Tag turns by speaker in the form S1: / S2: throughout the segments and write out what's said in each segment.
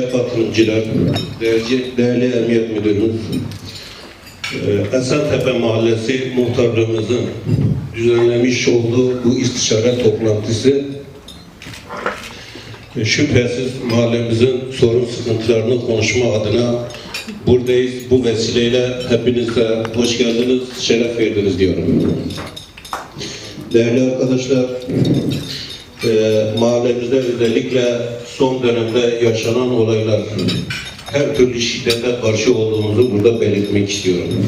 S1: katılımcılar, değerli, değerli Emniyet Müdürümüz, e, Esentepe Mahallesi muhtarlığımızın düzenlemiş olduğu bu istişare toplantısı e, şüphesiz mahallemizin sorun sıkıntılarını konuşma adına buradayız. Bu vesileyle hepinize hoş geldiniz, şeref verdiniz diyorum. Değerli arkadaşlar, e, mahallemizde özellikle son dönemde yaşanan olaylar her türlü şiddete karşı olduğumuzu burada belirtmek istiyorum.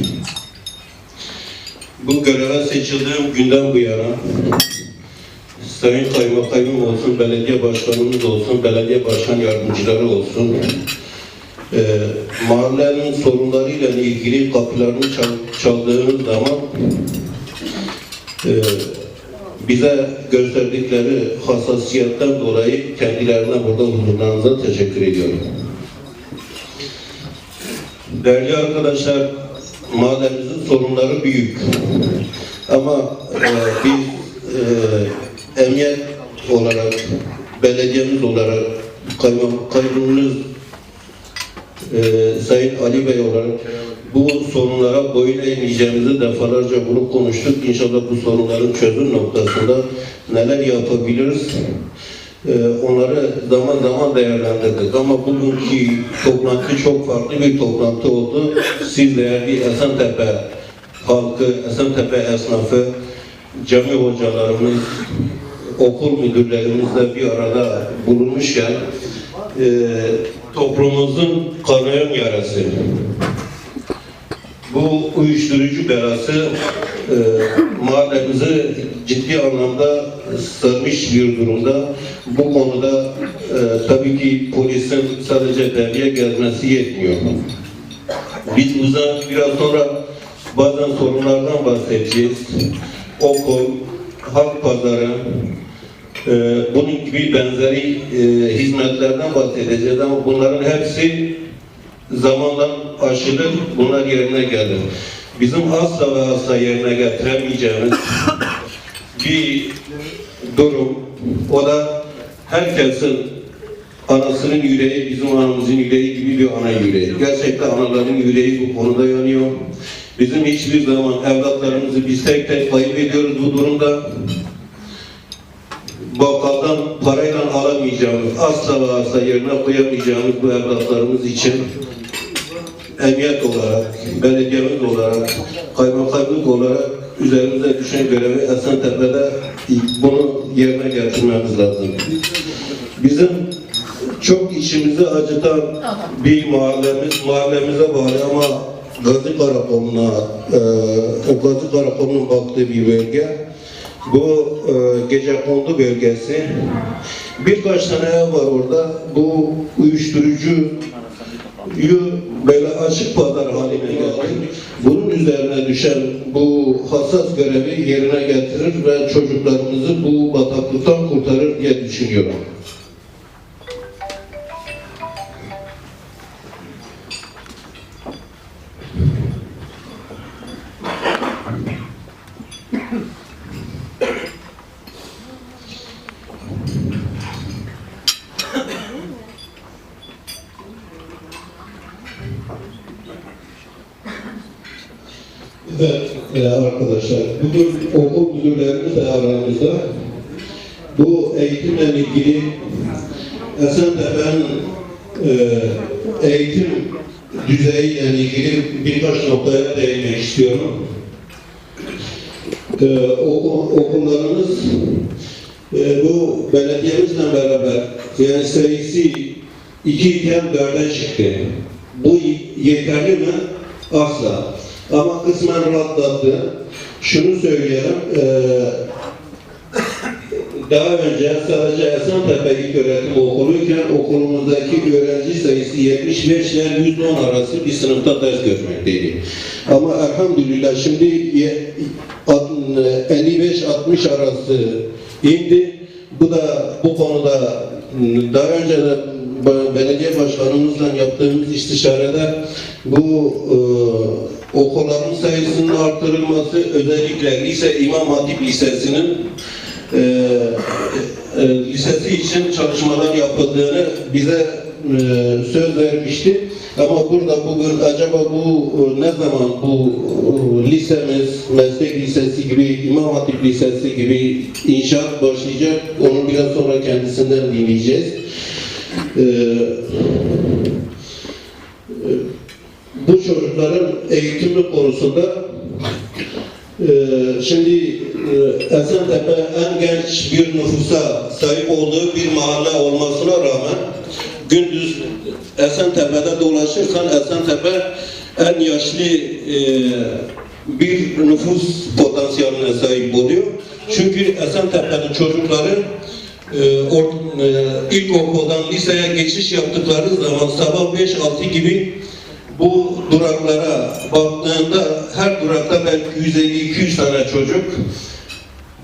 S1: Bu göreve seçildiğim günden bu yana Sayın Kaymakamım olsun, belediye başkanımız olsun, belediye başkan yardımcıları olsun, e, mahallenin sorunlarıyla ilgili kapılarını çal- çaldığımız zaman e, bize gösterdikleri hassasiyetten dolayı kendilerine burada huzurlarınıza teşekkür ediyorum. Değerli arkadaşlar, mahallemizin sorunları büyük. Ama e, biz e, emniyet olarak, belediyemiz olarak, kaymakamımız e, Sayın Ali Bey olarak bu sorunlara boyun eğmeyeceğimizi defalarca bunu konuştuk. İnşallah bu sorunların çözüm noktasında neler yapabiliriz e, onları zaman zaman değerlendirdik. Ama bugünkü toplantı çok farklı bir toplantı oldu. Siz değerli Esentepe halkı, Esentepe esnafı, cami hocalarımız, okul müdürlerimizle bir arada bulunmuşken e, toplumumuzun kanayan yarası bu uyuşturucu belası e, mahallemizi ciddi anlamda sarmış bir durumda. Bu konuda e, tabii ki polisin sadece devreye gelmesi yetmiyor. Biz burada biraz sonra bazen sorunlardan bahsedeceğiz. Okul, halk pazarı, e, bunun gibi benzeri e, hizmetlerden bahsedeceğiz ama bunların hepsi zamanla aşılır, bunlar yerine gelir. Bizim asla ve asla yerine getiremeyeceğimiz bir durum, o da herkesin anasının yüreği, bizim anamızın yüreği gibi bir ana yüreği. Gerçekten anaların yüreği bu konuda yanıyor. Bizim hiçbir zaman evlatlarımızı biz tek tek kaybediyoruz bu durumda bakkaldan parayla alamayacağımız, asla ve asla yerine koyamayacağımız bu evlatlarımız için emniyet olarak, belediyemiz olarak, kaymakamlık olarak üzerimize düşen görevi Esentepe'de bunu yerine getirmemiz lazım. Bizim çok içimizi acıtan bir mahallemiz, mahallemize bağlı ama Gazi Karakolu'na, e, Gazi Karakolu'nun baktığı bir bölge. Bu e, Gecekondu bölgesi. Birkaç tane ev var orada. Bu uyuşturucuyu böyle açık pazar haline getirdik. Bunun üzerine düşen bu hassas görevi yerine getirir ve çocuklarımızı bu bataklıktan kurtarır diye düşünüyorum. Evet e, arkadaşlar, bugün okul müdürlerimiz de aramızda. Bu eğitimle ilgili Esentepe'nin e, eğitim düzeyiyle ilgili birkaç noktaya değinmek istiyorum. E, oku- okullarımız e, bu belediyemizle beraber yani sayısı iki iken dörde çıktı. Bu yeterli mi? Asla. Ama kısmen rahatlattı. Şunu söyleyelim, eee daha önce sadece Esentepe İlk Öğretim Okulu'yken okulumuzdaki öğrenci sayısı 75 ile 110 arası bir sınıfta ders görmekteydi. Ama elhamdülillah şimdi ye- alt- 55-60 arası indi. Bu da bu konuda m, daha önce de belediye başkanımızla yaptığımız istişarede bu e, okulların sayısının artırılması özellikle lise İmam Hatip Lisesi'nin e, e, lisesi için çalışmalar yapıldığını bize e, söz vermişti. Ama burada bugün acaba bu e, ne zaman bu e, lisemiz, meslek lisesi gibi, İmam Hatip Lisesi gibi inşaat başlayacak? Onu biraz sonra kendisinden dinleyeceğiz. E, bu çocukların eğitimi konusunda şimdi e, Esentepe en genç bir nüfusa sahip olduğu bir mahalle rağmen gündüz Esentepe'de dolaşırsan Esentepe en yaşlı e, bir nüfus potansiyeline sahip oluyor. Çünkü Esentepe'nin çocukları e, or- e, ilkokuldan liseye geçiş yaptıkları zaman sabah 5-6 gibi bu duraklara baktığında her durakta belki 150-200 tane çocuk.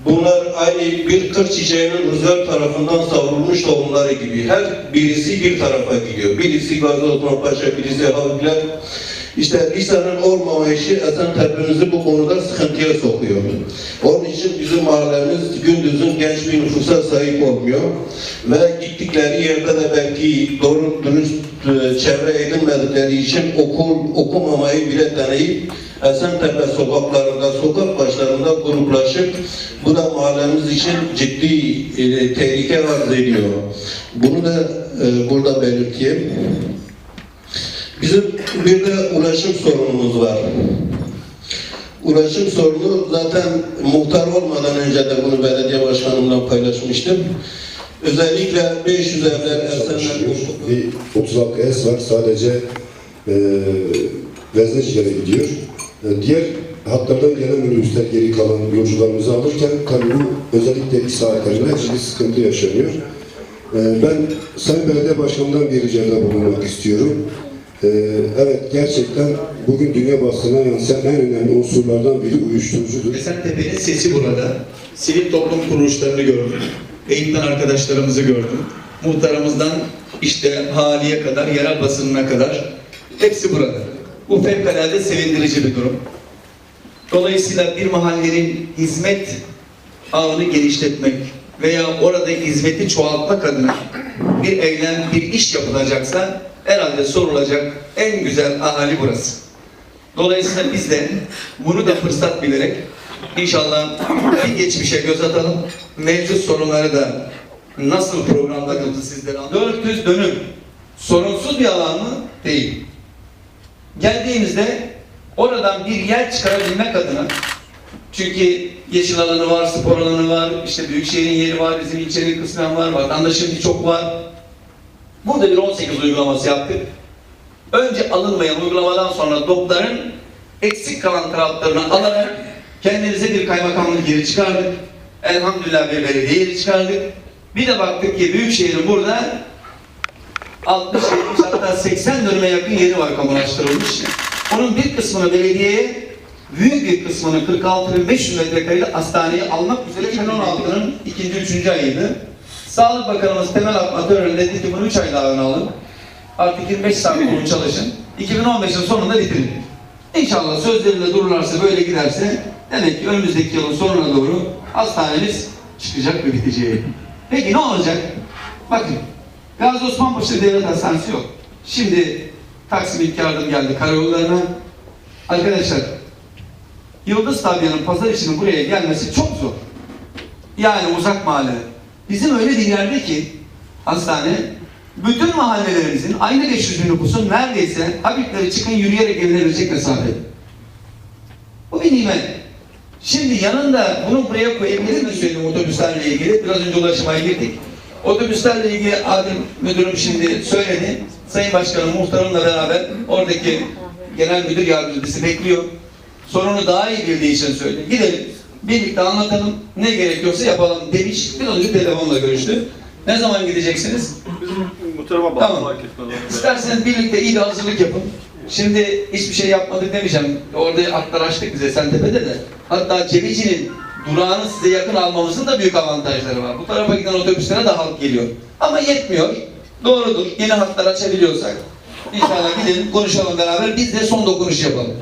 S1: Bunlar aynı bir kır çiçeğinin rüzgar tarafından savrulmuş tohumları gibi. Her birisi bir tarafa gidiyor. Birisi Gazi Osman Paşa, birisi Haviler. İşte lisanın olmamayışı Esentepe'mizi bu konuda sıkıntıya sokuyor. Onun için bizim mahallemiz genç bir nüfusa sahip olmuyor. Ve gittikleri yerde de belki doğru dürüst e, çevre edinmedikleri için okul okumamayı bile deneyip Esentepe sokaklarında, sokak başlarında gruplaşıp bu da mahallemiz için ciddi e, tehlike arz ediyor. Bunu da e, burada belirteyim. Bizim bir de ulaşım sorunumuz var. Ulaşım sorunu zaten muhtar olmadan önce de bunu belediye başkanımla paylaşmıştım. Özellikle 500 evler Esenler
S2: Bir 36 S var sadece e, Veznecilere gidiyor. E, diğer hatlardan gelen minibüsler geri kalan yolcularımızı alırken tabii bu özellikle iş saatlerinde ciddi sıkıntı yaşanıyor. E, ben Sayın Belediye Başkanı'ndan bir ricada bulunmak istiyorum. E, evet gerçekten bugün dünya basınına yansıyan en önemli unsurlardan biri uyuşturucudur.
S3: Esentepe'nin sesi burada. Sivil toplum kuruluşlarını gördüm. Eğitimden arkadaşlarımızı gördüm. Muhtarımızdan işte haliye kadar, yerel basınına kadar hepsi burada. Bu fevkalade sevindirici bir durum. Dolayısıyla bir mahallenin hizmet ağını genişletmek veya orada hizmeti çoğaltmak adına bir eylem, bir iş yapılacaksa herhalde sorulacak en güzel ahali burası. Dolayısıyla biz de bunu da fırsat bilerek inşallah bir geçmişe göz atalım. Mevcut sorunları da nasıl programda sizlere anlatalım. 400 dönüm sorunsuz bir alan mı? Değil. Geldiğimizde oradan bir yer çıkarabilmek adına çünkü yeşil alanı var, spor alanı var, işte büyükşehirin yeri var, bizim ilçenin kısmen var, vatandaşın birçok var. Burada bir 18 uygulaması yaptık. Önce alınmayan uygulamadan sonra dokların eksik kalan taraflarını alarak kendimize bir kaymakamlık yeri çıkardık. Elhamdülillah bir belediye yeri çıkardık. Bir de baktık ki Büyükşehir'in burada 60, 70 hatta 80 dönüme yakın yeri var kamulaştırılmış. Onun bir kısmını belediyeye, büyük bir kısmını 46.500 metrekareyle hastaneye almak üzere 2016'nın ikinci, üçüncü ayıydı. Sağlık Bakanımız temel atma töreninde dedi ki bunu 3 ay daha öne alın. Artık 25 saat bunu çalışın. 2015'in sonunda bitirin. İnşallah sözlerinde dururlarsa böyle giderse demek ki önümüzdeki yılın sonuna doğru hastanemiz çıkacak ve bitecek. Peki ne olacak? Bakın Gazi Osman Paşa Devlet Hastanesi yok. Şimdi Taksim ilk yardım geldi karayollarına. Arkadaşlar Yıldız Tabia'nın pazar içinin buraya gelmesi çok zor. Yani uzak mahalle. Bizim öyle bir yerde ki hastane bütün mahallelerimizin aynı 500 bin nüfusun neredeyse Habibleri çıkın yürüyerek gelinebilecek mesafe. Bu bir nimet. Şimdi yanında bunu buraya koyabilir mi söyleyeyim otobüslerle ilgili? Biraz önce ulaşmaya girdik. Otobüslerle ilgili adil müdürüm şimdi söyledi. Sayın Başkanım muhtarımla beraber oradaki genel müdür yardımcısı bekliyor. Sorunu daha iyi bildiği için söyledi. Gidelim. Birlikte anlatalım. Ne gerekiyorsa yapalım demiş. Biraz önce telefonla görüştü. Ne zaman gideceksiniz?
S4: Muhtarıma bağlı
S3: Tamam.
S4: fark etmez.
S3: İsterseniz birlikte iyi bir hazırlık yapın. Şimdi hiçbir şey yapmadık demeyeceğim. Orada atlar açtık bize Sentepe'de de. Hatta Cebeci'nin durağını size yakın almamızın da büyük avantajları var. Bu tarafa giden otobüslere de halk geliyor. Ama yetmiyor. Doğrudur. Yeni hatlar açabiliyorsak. İnşallah gidelim konuşalım beraber. Biz de son dokunuş yapalım.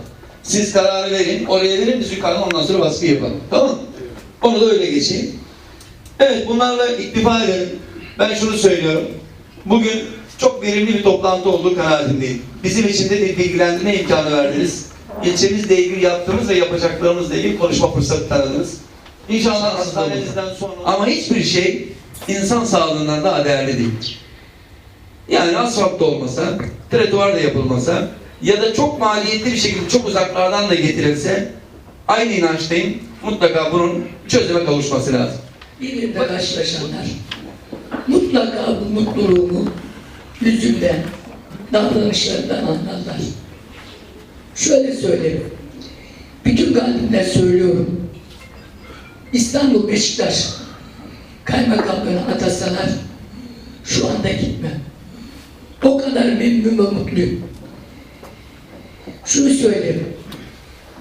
S3: Siz kararı verin. Oraya verin biz yukarıdan ondan sonra baskı yapalım. Tamam mı? Onu da öyle geçeyim. Evet bunlarla iktifa edelim. Ben şunu söylüyorum. Bugün çok verimli bir toplantı olduğu kanaatindeyim. Bizim için de bir bilgilendirme imkanı verdiniz. İlçemizle ilgili yaptığımız ve yapacaklarımızla ilgili konuşma fırsatı tanıdınız. İnşallah hastanemizden sonra... Ama hiçbir şey insan sağlığından daha değerli değil. Yani asfalt da olmasa, trotuar da yapılmasa ya da çok maliyetli bir şekilde çok uzaklardan da getirilse aynı inançtayım. Mutlaka bunun çözüme kavuşması lazım.
S5: birbirine karşılaşanlar mutlaka bu mutluluğumu yüzümden, davranışlarından anlarlar. Şöyle söyleyeyim. Bütün kalbimle söylüyorum. İstanbul Beşiktaş kaymakamlığına atasalar şu anda gitmem. O kadar memnun ve mutluyum. Şunu söyleyeyim.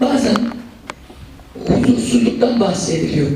S5: Bazen huzursuzluktan bahsediliyor.